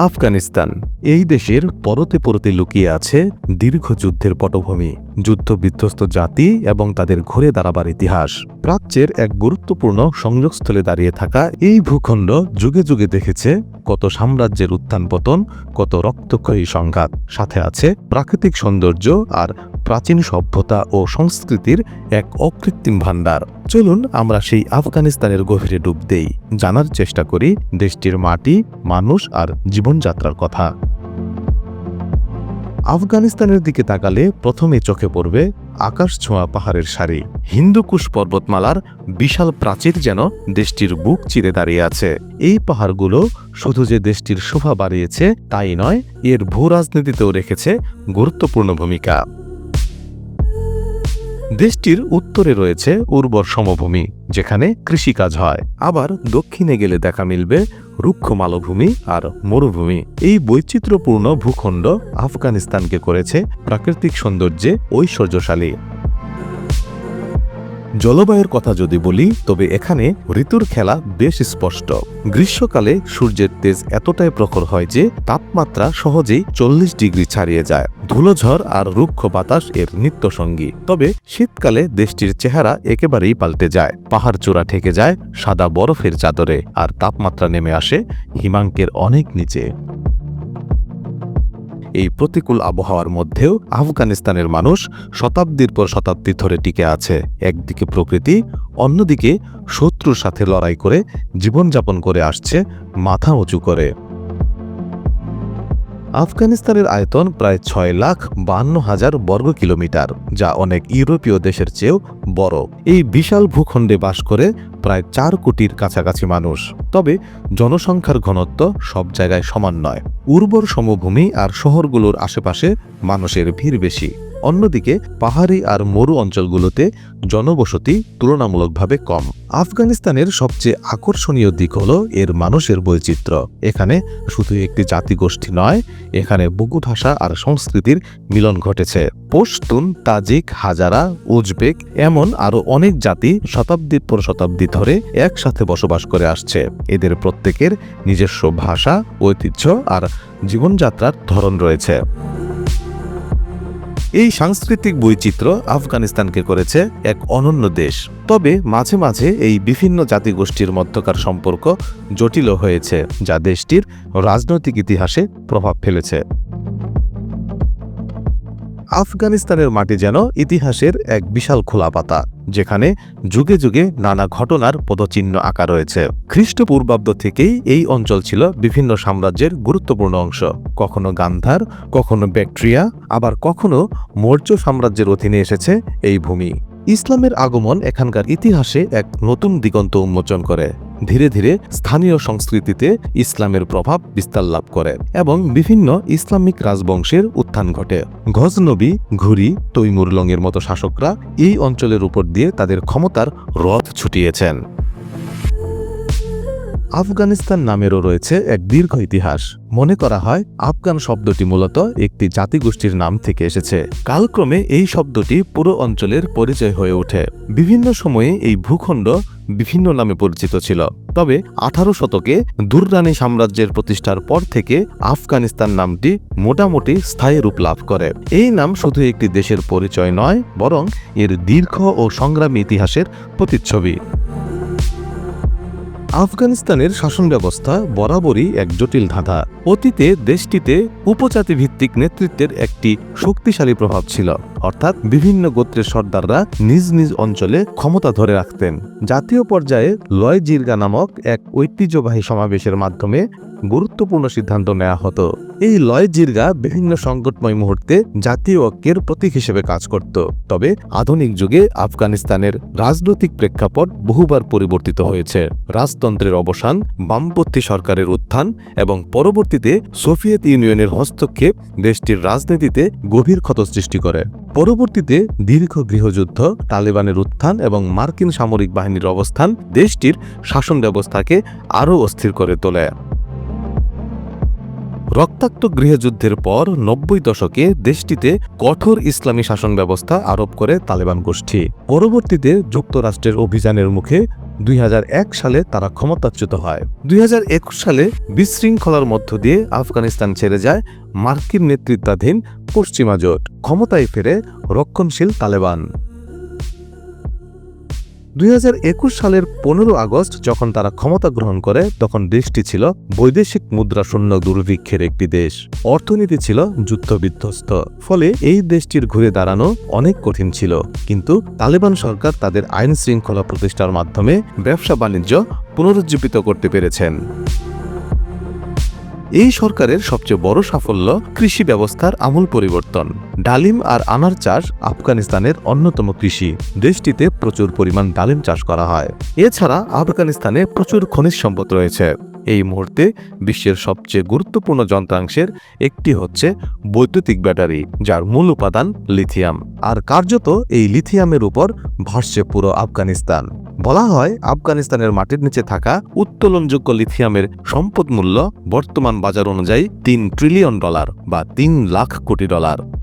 আফগানিস্তান এই দেশের পরতে পরতে লুকিয়ে আছে দীর্ঘ যুদ্ধের পটভূমি। যুদ্ধ বিধ্বস্ত জাতি এবং তাদের ঘুরে দাঁড়াবার ইতিহাস। প্রাচ্যের এক গুরুত্বপূর্ণ সংযোগস্থলে দাঁড়িয়ে থাকা এই ভূখণ্ড যুগে যুগে দেখেছে কত সাম্রাজ্যের উত্থান পতন, কত রক্তক্ষয়ী সংঘাত। সাথে আছে প্রাকৃতিক সৌন্দর্য আর প্রাচীন সভ্যতা ও সংস্কৃতির এক অকৃত্রিম ভাণ্ডার। চলুন আমরা সেই আফগানিস্তানের গভীরে ডুব দেই, জানার চেষ্টা করি দেশটির মাটি, মানুষ আর জীবনযাত্রার কথা। আফগানিস্তানের দিকে তাকালে প্রথমে চোখে পড়বে আকাশ ছোঁয়া পাহাড়ের সারি। হিন্দুকুশ পর্বতমালার বিশাল প্রাচীর যেন দেশটির বুক চিরে দাঁড়িয়ে আছে। এই পাহাড়গুলো শুধু যে দেশটির শোভা বাড়িয়েছে, তাই নয়, এর ভূ রাজনীতিতেও রেখেছে গুরুত্বপূর্ণ ভূমিকা। দেশটির উত্তরে রয়েছে উর্বর সমভূমি, যেখানে কৃষিকাজ হয়। আবার দক্ষিণে গেলে দেখা মিলবে রুক্ষ মালভূমি আর মরুভূমি। এই বৈচিত্র্যপূর্ণ ভূখণ্ড আফগানিস্তানকে করেছে প্রাকৃতিক সৌন্দর্যে ঐশ্বর্যশালী। জলবায়ুর কথা যদি বলি, তবে এখানে ঋতুর খেলা বেশ স্পষ্ট। গ্রীষ্মকালে সূর্যের তেজ এতটাই প্রখর হয় যে, তাপমাত্রা সহজেই চল্লিশ ডিগ্রি ছাড়িয়ে যায়। ধুলোঝড় আর রুক্ষ বাতাস এর নিত্যসঙ্গী। তবে শীতকালে দেশটির চেহারা একেবারেই পাল্টে যায়। পাহাড় চূড়া ঠেকে যায় সাদা বরফের চাদরে, আর তাপমাত্রা নেমে আসে হিমাঙ্কের অনেক নিচে। এই প্রতিকূল আবহাওয়ার মধ্যেও আফগানিস্তানের মানুষ শতাব্দীর পর শতাব্দী ধরে টিকে আছে। একদিকে প্রকৃতি, অন্যদিকে শত্রুর সাথে লড়াই করে জীবনযাপন করে আসছে মাথা উঁচু করে। আফগানিস্তানের আয়তন প্রায় ছয় লাখ বান্ন হাজার বর্গ কিলোমিটার, যা অনেক ইউরোপীয় দেশের চেয়েও বড়। এই বিশাল ভূখণ্ডে বাস করে প্রায় চার কোটির কাছাকাছি মানুষ। তবে জনসংখ্যার ঘনত্ব সব জায়গায় সমান নয়। উর্বর সমভূমি আর শহরগুলোর আশেপাশে মানুষের ভিড় বেশি। অন্যদিকে পাহাড়ি আর মরু অঞ্চলগুলোতে জনবসতি তুলনামূলকভাবে কম। আফগানিস্তানের সবচেয়ে আকর্ষণীয় দিক হল এর মানুষের বৈচিত্র্য। এখানে শুধু একটি জাতিগোষ্ঠী নয়, এখানে বহু ভাষা আর সংস্কৃতির মিলন ঘটেছে। পশতুন, তাজিক, হাজারা, উজবেক এমন আরও অনেক জাতি শতাব্দীর পর শতাব্দী ধরে একসাথে বসবাস করে আসছে। এদের প্রত্যেকের নিজস্ব ভাষা, ঐতিহ্য আর জীবনযাত্রার ধরন রয়েছে। এই সাংস্কৃতিক বৈচিত্র্য আফগানিস্তানকে করেছে এক অনন্য দেশ। তবে মাঝে মাঝে এই বিভিন্ন জাতিগোষ্ঠীর মধ্যকার সম্পর্ক জটিল হয়েছে, যা দেশটির রাজনৈতিক ইতিহাসে প্রভাব ফেলেছে। আফগানিস্তানের মাটি যেন ইতিহাসের এক বিশাল খোলা পাতা যেখানে যুগে যুগে নানা ঘটনার পদচিহ্ন আঁকা রয়েছে। খ্রিস্টপূর্বাব্দ থেকেই এই অঞ্চল ছিল বিভিন্ন সাম্রাজ্যের গুরুত্বপূর্ণ অংশ। কখনো গান্ধার, কখনো ব্যাকট্রিয়া, আবার কখনো মৌর্য সাম্রাজ্যের অধীনে এসেছে এই ভূমি। ইসলামের আগমন এখানকার ইতিহাসে এক নতুন দিগন্ত উন্মোচন করে। ধীরে ধীরে স্থানীয় সংস্কৃতিতে ইসলামের প্রভাব বিস্তার লাভ করে এবং বিভিন্ন ইসলামিক রাজবংশের উত্থান ঘটে। গজনবী ঘুরি, তৈমুরলংয়ের মতো শাসকরা এই অঞ্চলের উপর দিয়ে তাদের ক্ষমতার রথ ছুটিয়েছেন। আফগানিস্তান নামেরও রয়েছে এক দীর্ঘ ইতিহাস। মনে করা হয়, আফগান শব্দটি মূলত একটি জাতিগোষ্ঠীর নাম থেকে এসেছে। কালক্রমে এই শব্দটি পুরো অঞ্চলের পরিচয় হয়ে ওঠে। বিভিন্ন সময়ে এই ভূখণ্ড বিভিন্ন নামে পরিচিত ছিল। তবে আঠারো শতকে দুররানি সাম্রাজ্যের প্রতিষ্ঠার পর থেকে আফগানিস্তান নামটি মোটামুটি স্থায়ী রূপ লাভ করে। এই নাম শুধু একটি দেশের পরিচয় নয়, বরং এর দীর্ঘ ও সংগ্রামী ইতিহাসের প্রতিচ্ছবি। আফগানিস্তানের শাসন ব্যবস্থা বরাবরই এক জটিল ধাঁধা। অতীতে দেশটিতে উপজাতি ভিত্তিক নেতৃত্বের একটি শক্তিশালী প্রভাব ছিল। অর্থাৎ বিভিন্ন গোত্রের সর্দাররা নিজ নিজ অঞ্চলে ক্ষমতা ধরে রাখতেন। জাতীয় পর্যায়ে লয় জিরগা নামক এক ঐতিহ্যবাহী সমাবেশের মাধ্যমে গুরুত্বপূর্ণ সিদ্ধান্ত নেওয়া হতো। এই লয় জিরগা বিভিন্ন সংকটময় মুহূর্তে জাতীয় ঐক্যের প্রতীক হিসেবে কাজ করত। তবে আধুনিক যুগে আফগানিস্তানের রাজনৈতিক প্রেক্ষাপট বহুবার পরিবর্তিত হয়েছে। রাজতন্ত্রের অবসান, বামপন্থী সরকারের উত্থান এবং পরবর্তীতে সোভিয়েত ইউনিয়নের হস্তক্ষেপ দেশটির রাজনীতিতে গভীর ক্ষত সৃষ্টি করে। পরবর্তীতে দীর্ঘ গৃহযুদ্ধ, তালেবানের উত্থান এবং মার্কিন সামরিক বাহিনীর অবস্থান দেশটির শাসন ব্যবস্থাকে আরও অস্থির করে তোলে। রক্তাক্ত গৃহযুদ্ধের পর নব্বই দশকে দেশটিতে কঠোর ইসলামী শাসন ব্যবস্থা আরোপ করে তালেবান গোষ্ঠী। পরবর্তীতে যুক্তরাষ্ট্রের অভিযানের মুখে দুই হাজার এক সালে তারা ক্ষমতাচ্যুত হয়। দুই হাজার একুশ সালে বিশৃঙ্খলার মধ্য দিয়ে আফগানিস্তান ছেড়ে যায় মার্কিন নেতৃত্বাধীন পশ্চিমা জোট। ক্ষমতায় ফেরে রক্ষণশীল তালেবান। দুই হাজার একুশ সালের পনেরো আগস্ট যখন তারা ক্ষমতা গ্রহণ করে, তখন দেশটি ছিল বৈদেশিক মুদ্রা শূন্য দুর্ভিক্ষের একটি দেশ। অর্থনীতি ছিল যুদ্ধবিধ্বস্ত, ফলে এই দেশটির ঘুরে দাঁড়ানো অনেক কঠিন ছিল। কিন্তু তালেবান সরকার তাদের আইন শৃঙ্খলা প্রতিষ্ঠার মাধ্যমে ব্যবসা বাণিজ্য পুনরুজ্জীবিত করতে পেরেছেন। এই সরকারের সবচেয়ে বড় সাফল্য কৃষি ব্যবস্থার আমূল পরিবর্তন। ডালিম আর আনার চাষ আফগানিস্তানের অন্যতম কৃষি। দেশটিতে প্রচুর পরিমাণ ডালিম চাষ করা হয়। এছাড়া আফগানিস্তানে প্রচুর খনিজ সম্পদ রয়েছে। এই মুহূর্তে বিশ্বের সবচেয়ে গুরুত্বপূর্ণ যন্ত্রাংশের একটি হচ্ছে বৈদ্যুতিক ব্যাটারি, যার মূল উপাদান লিথিয়াম। আর কার্যত এই লিথিয়ামের উপর ভাসছে পুরো আফগানিস্তান। বলা হয় আফগানিস্তানের মাটির নিচে থাকা উত্তোলনযোগ্য লিথিয়ামের সম্পদ মূল্য বর্তমান বাজার অনুযায়ী তিন ট্রিলিয়ন ডলার বা তিন লাখ কোটি ডলার।